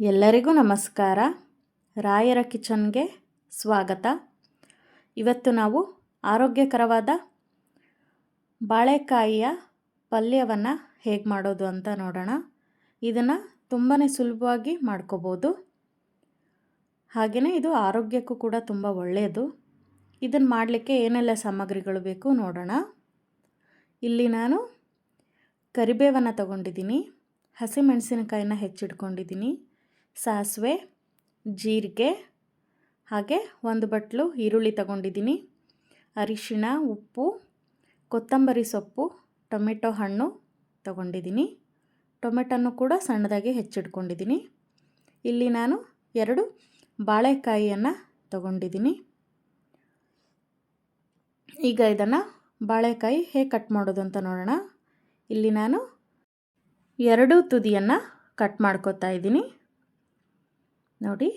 ಎಲ್ಲರಿಗೂ ನಮಸ್ಕಾರ. ರಾಯರ ಕಿಚನ್ಗೆ ಸ್ವಾಗತ. ಇವತ್ತು ನಾವು ಆರೋಗ್ಯಕರವಾದ ಬಾಳೆಕಾಯಿಯ ಪಲ್ಯವನ್ನು ಹೇಗೆ ಮಾಡೋದು ಅಂತ ನೋಡೋಣ. ಇದನ್ನು ತುಂಬಾ ಸುಲಭವಾಗಿ ಮಾಡ್ಕೋಬೋದು. ಹಾಗೆಯೇ ಇದು ಆರೋಗ್ಯಕ್ಕೂ ಕೂಡ ತುಂಬ ಒಳ್ಳೆಯದು ಇದನ್ನು ಮಾಡಲಿಕ್ಕೆ ಏನೆಲ್ಲ ಸಾಮಗ್ರಿಗಳು ಬೇಕು ನೋಡೋಣ. ಇಲ್ಲಿ ನಾನು ಕರಿಬೇವನ್ನು ತಗೊಂಡಿದ್ದೀನಿ. ಹಸಿಮೆಣಸಿನಕಾಯಿನ ಹೆಚ್ಚಿಟ್ಕೊಂಡಿದ್ದೀನಿ. ಸಾಸಿವೆ, ಜೀರಿಗೆ ಹಾಗೆ ಒಂದು ಬಟ್ಲು ಈರುಳ್ಳಿ ತಗೊಂಡಿದ್ದೀನಿ. ಅರಿಶಿಣ, ಉಪ್ಪು, ಕೊತ್ತಂಬರಿ ಸೊಪ್ಪು, ಟೊಮೆಟೊ ಹಣ್ಣು ತಗೊಂಡಿದ್ದೀನಿ. ಟೊಮೆಟೊನು ಕೂಡ ಸಣ್ಣದಾಗಿ ಹೆಚ್ಚಿಟ್ಕೊಂಡಿದ್ದೀನಿ. ಇಲ್ಲಿ ನಾನು ಎರಡು ಬಾಳೆಕಾಯಿಯನ್ನು ತಗೊಂಡಿದ್ದೀನಿ. ಈಗ ಇದನ್ನು ಬಾಳೆಕಾಯಿ ಹೇಗೆ ಕಟ್ ಮಾಡೋದು ಅಂತ ನೋಡೋಣ. ಇಲ್ಲಿ ನಾನು ಎರಡು ತುದಿಯನ್ನು ಕಟ್ ಮಾಡ್ಕೋತಾ ಇದ್ದೀನಿ. ನೋಡಿ,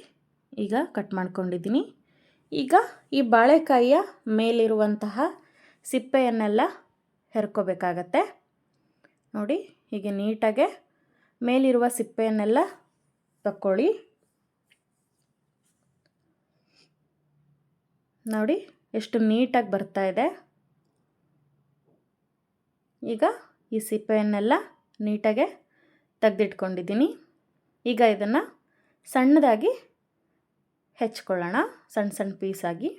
ಈಗ ಕಟ್ ಮಾಡ್ಕೊಂಡಿದ್ದೀನಿ. ಈಗ ಈ ಬಾಳೆಕಾಯಿಯ ಮೇಲಿರುವಂತಹ ಸಿಪ್ಪೆಯನ್ನೆಲ್ಲ ಹೆರ್ಕೋಬೇಕಾಗತ್ತೆ. ನೋಡಿ, ಹೀಗೆ ನೀಟಾಗೆ ಮೇಲಿರುವ ಸಿಪ್ಪೆಯನ್ನೆಲ್ಲ ತಕ್ಕೊಳ್ಳಿ. ನೋಡಿ, ಎಷ್ಟು ನೀಟಾಗಿ ಬರ್ತಾ ಇದೆ. ಈಗ ಈ ಸಿಪ್ಪೆಯನ್ನೆಲ್ಲ ನೀಟಾಗೆ ತೆಗೆದಿಟ್ಕೊಂಡಿದ್ದೀನಿ. ಈಗ ಇದನ್ನು ಸಣ್ಣದಾಗಿ ಹೆಚ್ಕೊಳ್ಳೋಣ, ಸಣ್ಣ ಸಣ್ಣ ಪೀಸಾಗಿ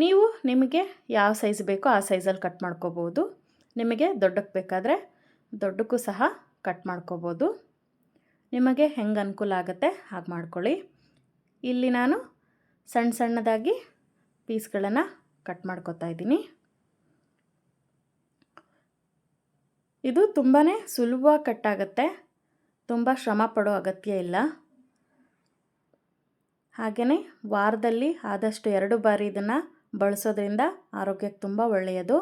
ನೀವು ನಿಮಗೆ ಯಾವ ಸೈಜ್ ಬೇಕೋ ಆ ಸೈಜಲ್ಲಿ ಕಟ್ ಮಾಡ್ಕೋಬೋದು. ನಿಮಗೆ ದೊಡ್ಡಕ್ಕೆ ಬೇಕಾದರೆ ದೊಡ್ಡಕ್ಕೂ ಸಹ ಕಟ್ ಮಾಡ್ಕೋಬೋದು. ನಿಮಗೆ ಹೆಂಗೆ ಅನುಕೂಲ ಆಗುತ್ತೆ ಹಾಗೆ ಮಾಡ್ಕೊಳ್ಳಿ. ಇಲ್ಲಿ ನಾನು ಸಣ್ಣ ಸಣ್ಣದಾಗಿ ಪೀಸ್ಗಳನ್ನು ಕಟ್ ಮಾಡ್ಕೋತಾ ಇದ್ದೀನಿ. ಇದು ತುಂಬಾ ಸುಲಭವಾಗಿ ಕಟ್ಟಾಗತ್ತೆ ತುಂಬ ಶ್ರಮ ಪಡೋ ಅಗತ್ಯ ಇಲ್ಲ. ಹಾಗೆಯೇ ವಾರದಲ್ಲಿ ಆದಷ್ಟು ಎರಡು ಬಾರಿ ಇದನ್ನು ಬಳಸೋದ್ರಿಂದ ಆರೋಗ್ಯಕ್ಕೆ ತುಂಬ ಒಳ್ಳೆಯದು.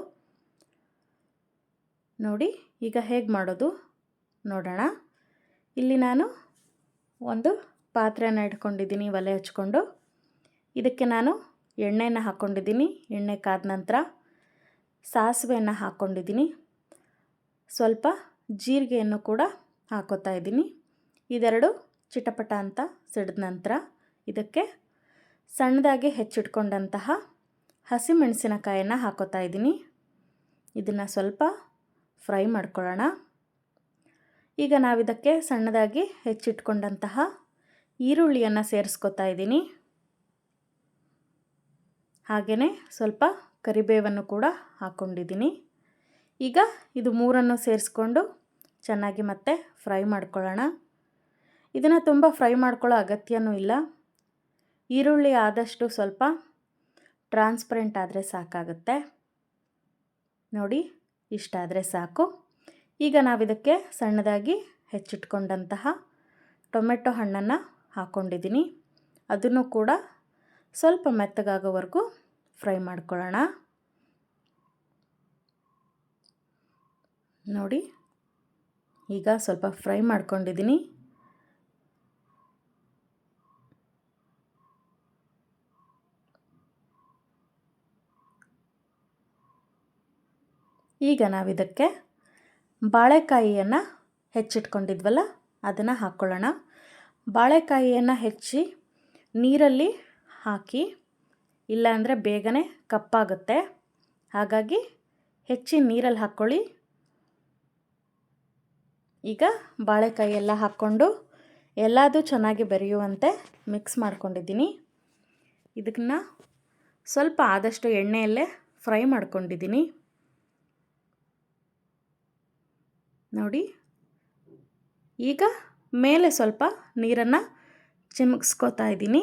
ನೋಡಿ, ಈಗ ಹೇಗೆ ಮಾಡೋದು? ನೋಡೋಣ. ಇಲ್ಲಿ ನಾನು ಒಂದು ಪಾತ್ರೆಯನ್ನು ಇಟ್ಕೊಂಡಿದ್ದೀನಿ, ಒಲೆ ಹಚ್ಕೊಂಡು. ಇದಕ್ಕೆ ನಾನು ಎಣ್ಣೆನ ಹಾಕ್ಕೊಂಡಿದ್ದೀನಿ. ಎಣ್ಣೆ ಕಾದ ನಂತರ ಸಾಸಿವೆಯನ್ನು ಹಾಕ್ಕೊಂಡಿದ್ದೀನಿ. ಸ್ವಲ್ಪ ಜೀರಿಗೆಯನ್ನು ಕೂಡ ಹಾಕೋತಾ ಇದ್ದೀನಿ. ಇದೆರಡು ಚಿಟಪಟ ಅಂತ ಸಿಡಿದ ನಂತರ ಇದಕ್ಕೆ ಸಣ್ಣದಾಗಿ ಹೆಚ್ಚಿಟ್ಕೊಂಡಂತಹ ಹಸಿಮೆಣಸಿನಕಾಯನ್ನು ಹಾಕೋತಾ ಇದ್ದೀನಿ. ಇದನ್ನು ಸ್ವಲ್ಪ ಫ್ರೈ ಮಾಡ್ಕೊಳ್ಳೋಣ. ಈಗ ನಾವಿದಕ್ಕೆ ಸಣ್ಣದಾಗಿ ಹೆಚ್ಚಿಟ್ಕೊಂಡಂತಹ ಈರುಳ್ಳಿಯನ್ನು ಸೇರಿಸ್ಕೊತಾ ಇದ್ದೀನಿ. ಹಾಗೆಯೇ ಸ್ವಲ್ಪ ಕರಿಬೇವನ್ನು ಕೂಡ ಹಾಕ್ಕೊಂಡಿದ್ದೀನಿ ಈಗ ಇದು ಮೂರನ್ನು ಸೇರಿಸ್ಕೊಂಡು ಚೆನ್ನಾಗಿ ಮತ್ತೆ ಫ್ರೈ ಮಾಡ್ಕೊಳ್ಳೋಣ. ಇದನ್ನು ತುಂಬ ಫ್ರೈ ಮಾಡ್ಕೊಳ್ಳೋ ಅಗತ್ಯನೂ ಇಲ್ಲ. ಈರುಳ್ಳಿ ಆದಷ್ಟು ಸ್ವಲ್ಪ ಟ್ರಾನ್ಸ್ಪರೆಂಟ್ ಆದರೆ ಸಾಕಾಗುತ್ತೆ. ನೋಡಿ ಇಷ್ಟಾದರೆ ಸಾಕು. ಈಗ ನಾವಿದಕ್ಕೆ ಸಣ್ಣದಾಗಿ ಹೆಚ್ಚಿಟ್ಕೊಂಡಂತಹ ಟೊಮೆಟೊ ಹಣ್ಣನ್ನು ಹಾಕ್ಕೊಂಡಿದ್ದೀನಿ ಅದನ್ನು ಕೂಡ ಸ್ವಲ್ಪ ಮೆತ್ತಗಾಗೋವರೆಗೂ ಫ್ರೈ ಮಾಡ್ಕೊಳ್ಳೋಣ. ನೋಡಿ, ಈಗ ಸ್ವಲ್ಪ ಫ್ರೈ ಮಾಡ್ಕೊಂಡಿದ್ದೀನಿ ಈಗ ನಾವಿದಕ್ಕೆ ಬಾಳೆಕಾಯಿಯನ್ನು ಹೆಚ್ಚಿಟ್ಕೊಂಡಿದ್ವಲ್ಲ, ಅದನ್ನು ಹಾಕ್ಕೊಳ್ಳೋಣ ಬಾಳೆಕಾಯಿಯನ್ನು ಹೆಚ್ಚಿ ನೀರಲ್ಲಿ ಹಾಕಿ, ಇಲ್ಲಾಂದರೆ ಬೇಗನೆ ಕಪ್ಪಾಗುತ್ತೆ. ಹಾಗಾಗಿ ಹೆಚ್ಚಿ ನೀರಲ್ಲಿ ಹಾಕ್ಕೊಳ್ಳಿ. ಈಗ ಬಾಳೆಕಾಯಿ ಎಲ್ಲ ಹಾಕ್ಕೊಂಡು ಎಲ್ಲದು ಚೆನ್ನಾಗಿ ಬೆರೆಯುವಂತೆ ಮಿಕ್ಸ್ ಮಾಡ್ಕೊಂಡಿದ್ದೀನಿ. ಇದನ್ನು ಸ್ವಲ್ಪ ಆದಷ್ಟು ಎಣ್ಣೆಯಲ್ಲೇ ಫ್ರೈ ಮಾಡ್ಕೊಂಡಿದ್ದೀನಿ. ನೋಡಿ. ಈಗ ಮೇಲೆ ಸ್ವಲ್ಪ ನೀರನ್ನು ಚಿಮುಕ್ಸ್ಕೋತಾ ಇದ್ದೀನಿ.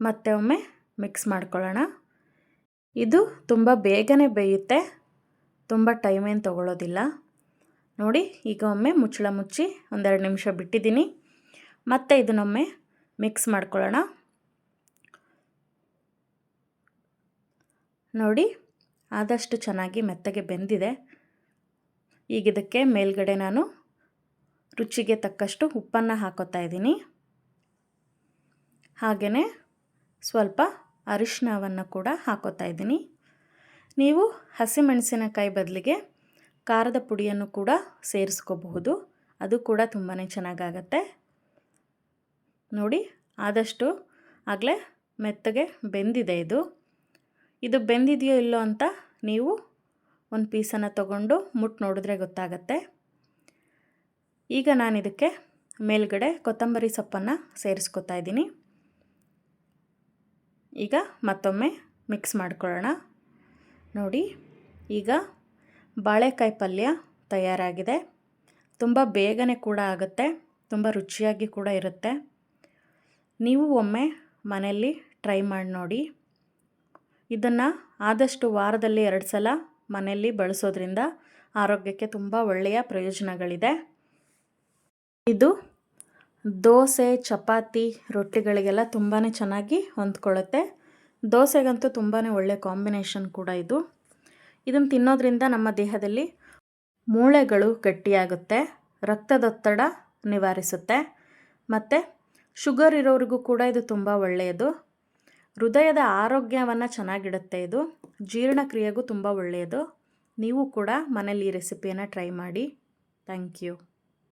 ಮತ್ತೆ ಒಮ್ಮೆ ಮಿಕ್ಸ್ ಮಾಡ್ಕೊಳ್ಳೋಣ. ಇದು ತುಂಬ ಬೇಗನೆ ಬೇಯುತ್ತೆ. ತುಂಬ ಟೈಮ್ ಏನು ತೊಗೊಳ್ಳೋದಿಲ್ಲ ನೋಡಿ, ಈಗ ಒಮ್ಮೆ ಮುಚ್ಚಳ ಮುಚ್ಚಿ ಒಂದೆರಡು ನಿಮಿಷ ಬಿಟ್ಟಿದ್ದೀನಿ. ಮತ್ತೆ ಇದನ್ನೊಮ್ಮೆ ಮಿಕ್ಸ್ ಮಾಡ್ಕೊಳ್ಳೋಣ. ನೋಡಿ ಆದಷ್ಟು ಚೆನ್ನಾಗಿ ಮೆತ್ತಗೆ ಬೆಂದಿದೆ. ಈಗ ಇದಕ್ಕೆ ಮೇಲ್ಗಡೆ ನಾನು ರುಚಿಗೆ ತಕ್ಕಷ್ಟು ಉಪ್ಪನ್ನು ಹಾಕೋತಾ ಇದ್ದೀನಿ. ಹಾಗೆಯೇ ಸ್ವಲ್ಪ ಅರಿಶಿನವನ್ನು ಕೂಡ ಹಾಕೋತಾ ಇದ್ದೀನಿ. ನೀವು ಹಸಿಮೆಣಸಿನಕಾಯಿ ಬದಲಿಗೆ ಖಾರದ ಪುಡಿಯನ್ನು ಕೂಡ ಸೇರಿಸ್ಕೋಬಹುದು. ಅದು ಕೂಡ ತುಂಬಾ ಚೆನ್ನಾಗಾಗತ್ತೆ. ನೋಡಿ, ಆದಷ್ಟು ಆಗಲೇ ಮೆತ್ತಗೆ ಬೆಂದಿದೆ ಇದು. ಇದು ಬೆಂದಿದೆಯೋ ಇಲ್ಲೋ ಅಂತ ನೀವು ಒಂದು ಪೀಸನ್ನು ತಗೊಂಡು ಮುಟ್ಟು ನೋಡಿದ್ರೆ ಗೊತ್ತಾಗತ್ತೆ. ಈಗ ನಾನು ಇದಕ್ಕೆ ಮೇಲ್ಗಡೆ ಕೊತ್ತಂಬರಿ ಸೊಪ್ಪನ್ನು ಸೇರಿಸ್ಕೊತಾ ಇದ್ದೀನಿ. ಈಗ ಮತ್ತೊಮ್ಮೆ ಮಿಕ್ಸ್ ಮಾಡ್ಕೊಳ್ಳೋಣ. ನೋಡಿ, ಈಗ ಬಾಳೆಕಾಯಿ ಪಲ್ಯ ತಯಾರಾಗಿದೆ. ತುಂಬ ಬೇಗನೆ ಕೂಡ ಆಗುತ್ತೆ, ತುಂಬ ರುಚಿಯಾಗಿ ಕೂಡ ಇರುತ್ತೆ. ನೀವು ಒಮ್ಮೆ ಮನೆಯಲ್ಲಿ ಟ್ರೈ ಮಾಡಿ ನೋಡಿ. ಇದನ್ನು ಆದಷ್ಟು ವಾರದಲ್ಲಿ ಎರಡು ಸಲ ಮನೆಯಲ್ಲಿ ಬಳಸೋದ್ರಿಂದ ಆರೋಗ್ಯಕ್ಕೆ ತುಂಬ ಒಳ್ಳೆಯ ಪ್ರಯೋಜನಗಳಿದೆ. ಇದು ದೋಸೆ, ಚಪಾತಿ, ರೊಟ್ಟಿಗಳಿಗೆಲ್ಲ ತುಂಬಾ ಚೆನ್ನಾಗಿ ಹೊಂದ್ಕೊಳ್ಳುತ್ತೆ. ದೋಸೆಗಂತೂ ತುಂಬಾ ಒಳ್ಳೆಯ ಕಾಂಬಿನೇಷನ್ ಕೂಡ ಇದು. ಇದನ್ನು ತಿನ್ನೋದ್ರಿಂದ ನಮ್ಮ ದೇಹದಲ್ಲಿ ಮೂಳೆಗಳು ಗಟ್ಟಿಯಾಗುತ್ತೆ, ರಕ್ತದೊತ್ತಡ ನಿವಾರಿಸುತ್ತೆ. ಮತ್ತು ಶುಗರ್ ಇರೋರಿಗೂ ಕೂಡ ಇದು ತುಂಬ ಒಳ್ಳೆಯದು. ಹೃದಯದ ಆರೋಗ್ಯವನ್ನು ಚೆನ್ನಾಗಿಡುತ್ತೆ ಇದು. ಜೀರ್ಣಕ್ರಿಯೆಗೂ ತುಂಬ ಒಳ್ಳೆಯದು. ನೀವು ಕೂಡ ಮನೇಲಿ ಈ ರೆಸಿಪಿಯನ್ನು ಟ್ರೈ ಮಾಡಿ. Thank you.